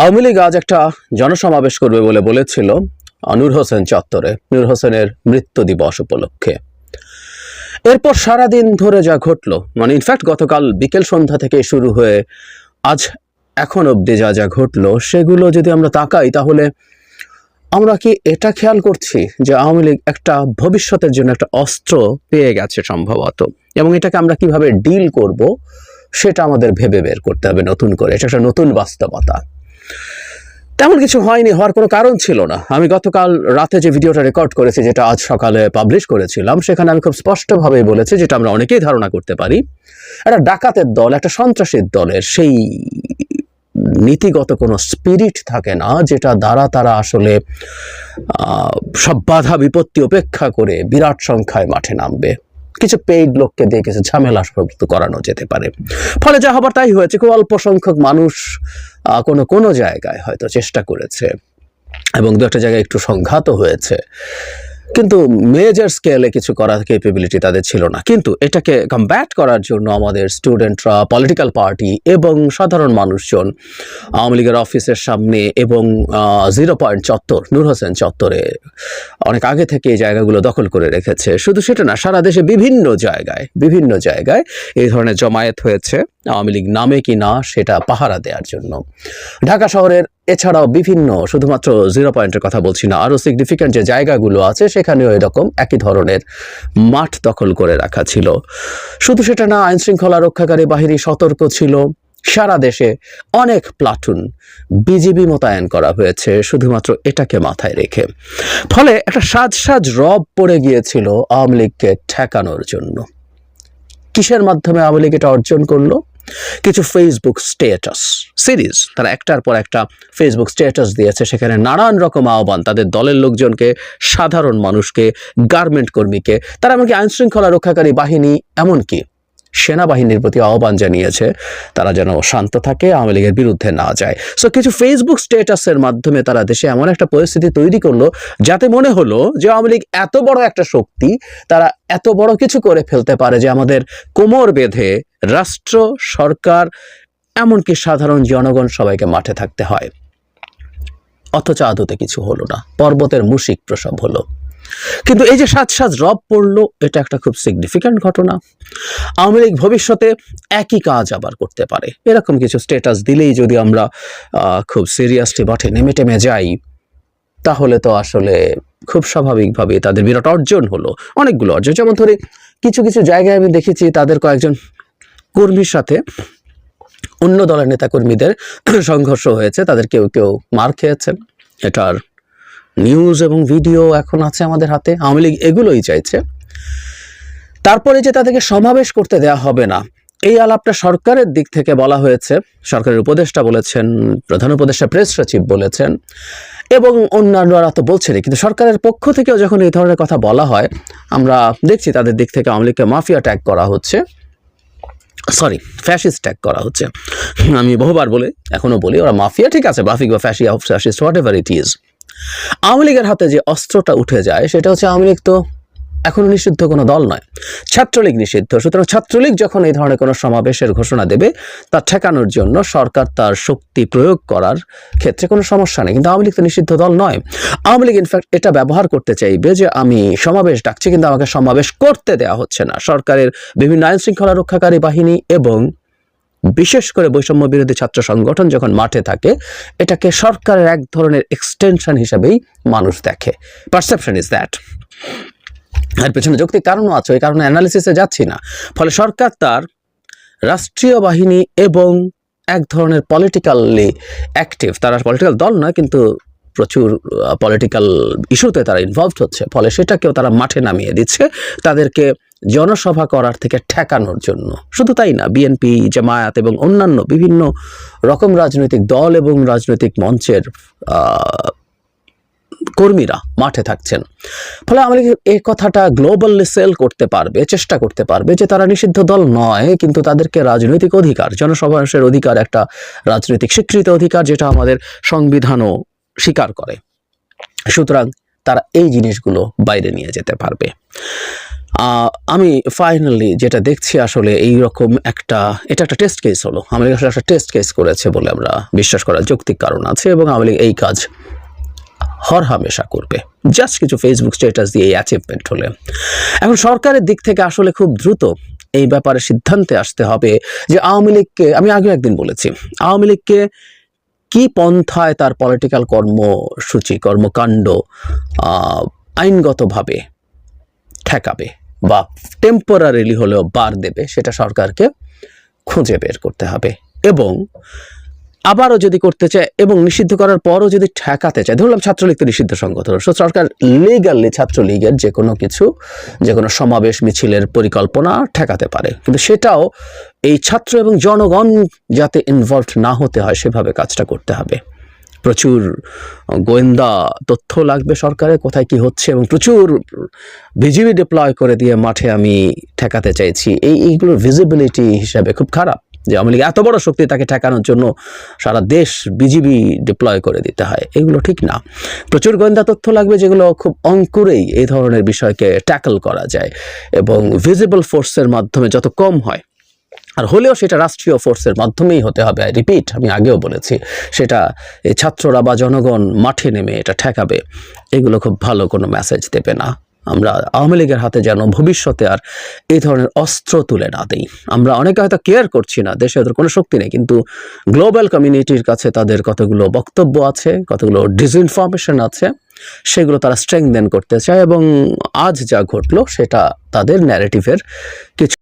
আওয়ামী লীগ আজ একটা জনসমাবেশ করবে বলে বলেছিল নূর হোসেন চত্বরে নূর হোসেনের মৃত্যু দিবস উপলক্ষে। এরপর সারাদিন ধরে যা ঘটলো মানে ইনফ্যাক্ট গতকাল বিকেল সন্ধ্যা থেকে শুরু হয়ে আজ এখন অবধি যা যা ঘটলো, সেগুলো যদি আমরা তাকাই তাহলে আমরা কি এটা খেয়াল করছি যে আওয়ামী লীগ একটা ভবিষ্যতের জন্য একটা অস্ত্র পেয়ে গেছে সম্ভবত? এবং এটাকে আমরা কীভাবে ডিল করব, সেটা আমাদের ভেবে বের করতে হবে নতুন করে। এটা একটা নতুন বাস্তবতা। তেমন কিছু হয়নি, হওয়ার কোনো কারণ ছিল না। আমি গতকাল রাতে যে ভিডিওটা রেকর্ড করেছি, যেটা আজ সকালে পাবলিশ করেছিলাম, সেখানে আমি খুব স্পষ্টভাবে বলেছি, যেটা আমরা অনেকেই ধারণা করতে পারি। একটা ডাকাতের দল, একটা সন্ত্রাসীর দলের সেই নীতিগত কোনো স্পিরিট থাকে না, যেটা দ্বারা তারা আসলে সব বাধা বিপত্তি উপেক্ষা করে বিরাট সংখ্যায় মাঠে নামবে। কিছু পেইড লোককে দিয়ে কিছু ঝামেলা সংযুক্ত করানো যেতে পারে। ফলে যা হবার তাই হয়েছে, খুব অল্প সংখ্যক মানুষ কোনো কোনো জায়গায় হয়তো চেষ্টা করেছে। এবং দু একটা জায়গায় একটু সংঘাত হয়েছে। কিন্তু মেজর স্কেলে কিছু করার ক্যাপেবিলিটি তাদের ছিল না। কিন্তু এটাকে কমব্যাট করার জন্য আমাদের স্টুডেন্টরা পলিটিক্যাল পার্টি এবং সাধারণ মানুষজন, আওয়ামী লীগের অফিসের সামনে এবং জিরো পয়েন্ট চত্বর নূর হোসেন চত্বরে অনেক আগে থেকে এই জায়গাগুলো দখল করে রেখেছে। শুধু সেটা না, সারা দেশে বিভিন্ন জায়গায় বিভিন্ন জায়গায় এই ধরনের জমায়েত হয়েছে। আওয়ামী লীগ নামে কি না, সেটা পাহারা দেওয়ার জন্য। ঢাকা শহরের এছাড়াও বিভিন্ন, শুধুমাত্র জিরো পয়েন্টের কথা বলছি না, আরও সিগনিফিক্যান্ট যে জায়গাগুলো আছে, সেখানেও এরকম একই ধরনের মাঠ দখল করে রাখা ছিল। শুধু সেটা না আইন শৃঙ্খলা রক্ষাকারী বাহিনী সতর্ক ছিল। সারা দেশে অনেক প্লাটুন বিজিবি মোতায়েন করা হয়েছে, শুধুমাত্র এটাকে মাথায় রেখে। ফলে একটা সাজ সাজ রব পড়ে গিয়েছিল আওয়ামী লীগকে ঠেকানোর জন্য। কিসের মাধ্যমে আওয়ামী লীগ এটা অর্জন করল? কিছু ফেসবুক স্টেটাস সিরিজ তারা একটার পর একটা ফেসবুক স্টেটাস দিয়েছে, সেখানে নানান রকম আহ্বান, তাদের দলের লোকজনকে, সাধারণ মানুষকে গার্মেন্ট কর্মীকে, তারা এমনকি আইনশৃঙ্খলা রক্ষাকারী বাহিনী এমনকি সেনাবাহিনীর প্রতি আহ্বান জানিয়েছে, তারা যেন শান্ত থাকে, আওয়ামী লীগের বিরুদ্ধে না যায়। সো কিছু ফেসবুক স্টেটাসের মাধ্যমে তারা দেশে এমন একটা পরিস্থিতি তৈরি করল, যাতে মনে হলো যে আওয়ামী লীগ এত বড় একটা শক্তি, তারা এত বড় কিছু করে ফেলতে পারে যে আমাদের কোমর বেঁধে রাষ্ট্র, সরকার, এমনকি সাধারণ জনগণ সবাইকে মাঠে থাকতে হয়। অথচ আদতে কিছু হলো না, পর্বতের মুশিক প্রসব হলো। কিন্তু এই যে সাজ সাজ রব পড়ল, এটা একটা খুব সিগনিফিক্যান্ট ঘটনা। আওয়ামী লীগ ভবিষ্যতে একই কাজ আবার করতে পারে। এরকম কিছু স্টেটাস দিলেই যদি আমরা খুব সিরিয়াসলি মাঠে নেমে টেমে যাই, তাহলে তো আসলে খুব স্বাভাবিকভাবে তাদের বিরাট অর্জন হলো। অনেকগুলো অর্জন। যেমন ধরে, কিছু কিছু জায়গায় আমি দেখেছি তাদের কয়েকজন কর্মীর সাথে অন্য দলের নেতাকর্মীদের সংঘর্ষ হয়েছে, তাদের কেউ কেউ মার খেয়েছেন। এটার নিউজ এবং ভিডিও এখন আছে আমাদের হাতে, আওয়ামী লীগ এগুলোই চাইছে। তারপরে যে তাদেরকে সমাবেশ করতে দেয়া হবে না, এই আলাপটা সরকারের দিক থেকে বলা হয়েছে। সরকারের উপদেষ্টা বলেছেন, প্রধান উপদেষ্টা প্রেস সচিব বলেছেন, এবং অন্যান্যরা তো বলছেনই, কিন্তু সরকারের পক্ষ থেকেও যখন এই ধরনের কথা বলা হয়, আমরা দেখছি তাদের দিক থেকে আওয়ামী লীগকে মাফিয়া ট্যাগ করা হচ্ছে। সরি ফ্যাসিস্ট ট্যাগ করা হচ্ছে। আমি বহুবার বলি, এখনও বলি, ওরা মাফিয়া ঠিক আছে, মাফিক বা fascia fascist whatever it is Awami লীগের হাতে যে অস্ত্রটা উঠে যায়, সেটা হচ্ছে আওয়ামী লীগ তো এখনও নিষিদ্ধ কোনো দল নয়। ছাত্রলীগ নিষিদ্ধ। সুতরাং ছাত্রলীগ যখন এই ধরনের কোনো সমাবেশের ঘোষণা দেবে, তা ঠেকানোর জন্য সরকার তার শক্তি প্রয়োগ করার ক্ষেত্রে কোনো সমস্যা নেই। কিন্তু আওয়ামী লীগ তো নিষিদ্ধ দল নয়। আওয়ামী লীগ ইনফ্যাক্ট এটা ব্যবহার করতে চাইবে যে, আমি সমাবেশ ডাকছি, কিন্তু আমাকে সমাবেশ করতে দেওয়া হচ্ছে না। সরকারের বিভিন্ন আইন শৃঙ্খলা রক্ষাকারী বাহিনী এবং বিশেষ করে বৈষম্য বিরোধী ছাত্র সংগঠন যখন মাঠে থাকে, এটাকে সরকারের এক ধরনের এক্সটেনশন হিসেবেই মানুষ দেখে। পারসেপশন ইজ দ্যাট এর পেছনে যৌক্তিক কারণও আছে, ওই কারণে অ্যানালিসিসে যাচ্ছি না। ফলে সরকার তার রাষ্ট্রীয় বাহিনী এবং এক ধরনের পলিটিক্যালি অ্যাক্টিভ তারা পলিটিক্যাল দল নয়, কিন্তু প্রচুর পলিটিক্যাল ইস্যুতে তারা ইনভলভড হচ্ছে। ফলে সেটাকেও তারা মাঠে নামিয়ে দিচ্ছে। তাদেরকে জনসভা করার থেকে ঠেকানোর জন্য। শুধু তাই না বিএনপি জামায়াত এবং অন্যান্য বিভিন্ন রকম রাজনৈতিক দল এবং রাজনৈতিক মঞ্চের কর্মীরা মাঠে থাকছেন। ফলে আমাদের এই কথাটা গ্লোবালি সেল করতে পারবে, চেষ্টা করতে পারবে যে তারা নিষিদ্ধ দল নয়, কিন্তু তাদেরকে রাজনৈতিক অধিকার, জনসমাবেশের অধিকার, একটা রাজনৈতিক স্বীকৃত অধিকার যেটা আমাদের সংবিধানও স্বীকার করে। সুতরাং তারা এই জিনিসগুলো বাইরে নিয়ে যেতে পারবে। আমি ফাইনালি যেটা দেখছি আসলে এই রকম একটা, এটা একটা টেস্ট কেস হলো। আওয়ামী আসলে একটা টেস্ট কেস করেছে বলে আমরা বিশ্বাস করার যৌক্তিক কারণ আছে এবং আওয়ামী এই কাজ হর হামেশা করবে। জাস্ট কিছু ফেসবুক স্ট্যাটাস দিয়ে এই অ্যাচিভমেন্ট হলে। এখন সরকারের দিক থেকে আসলে খুব দ্রুত এই ব্যাপারে সিদ্ধান্তে আসতে হবে যে আওয়ামী লীগকে, আমি আগে একদিন বলেছি, আওয়ামী লীগকে কি পন্থায় তার পলিটিক্যাল কর্মসূচি, কর্মকাণ্ড আইনগতভাবে ঠেকাবে? বা টেম্পোরারিলি হলেও বার দেবে, সেটা সরকারকে খুঁজে বের করতে হবে। এবং আবারও যদি করতে চায় এবং নিষিদ্ধ করার পরও যদি ঠেকাতে চায় ধরলাম ছাত্রলীগ তো নিষিদ্ধ সংগঠন। So, সরকার লিগালি ছাত্রলীগের যে কোনো কিছু, যে কোনো সমাবেশ, মিছিলের পরিকল্পনা ঠেকাতে পারে। কিন্তু সেটাও এই ছাত্র এবং জনগণ যাতে ইনভলভ না হতে হয়, সেভাবে কাজটা করতে হবে। প্রচুর গোয়েন্দা তথ্য লাগবে সরকারের কোথায় কি হচ্ছে এবং প্রচুর বিজিবি ডিপ্লয় করে দিয়ে মাঠে আমি ঠেকাতে চাইছি। এই, এইগুলোর ভিজিবিলিটি হিসাবে খুব খারাপ যে আওয়ামী এত বড় শক্তি তাকে ঠেকানোর জন্য সারা দেশ বিজিবি ডিপ্লয় করে দিতে হয়। এগুলো ঠিক না। প্রচুর গোয়েন্দা তথ্য লাগবে যেগুলো খুব অঙ্কুরেই এই ধরনের বিষয়কে ট্যাকল করা যায় এবং ভিজিবল ফোর্সের মাধ্যমে যত কম হয় আর হলেও সেটা রাষ্ট্রীয় ফোর্সের মাধ্যমেই হতে হবে রিপিট আমি আগেও বলেছি, সেটা ছাত্ররা বা জনগণ মাঠে নেমে এটা ঠেকাবে। এগুলো খুব ভালো কোনো মেসেজ দেবে না। আমরা আওয়ামী লীগের হাতে যেন ভবিষ্যতে আর এই ধরনের অস্ত্র তুলে না দিই। আমরা অনেকে হয়তো কেয়ার করছি না, দেশে ওদের কোনো শক্তি নেই, কিন্তু গ্লোবাল কমিউনিটির কাছে তাদের কতগুলো বক্তব্য আছে, কতগুলো ডিসইনফরমেশন আছে, সেগুলো তারা স্ট্রেংদেন করতে চায় এবং আজ যা ঘটলো সেটা তাদের ন্যারেটিভের কিছু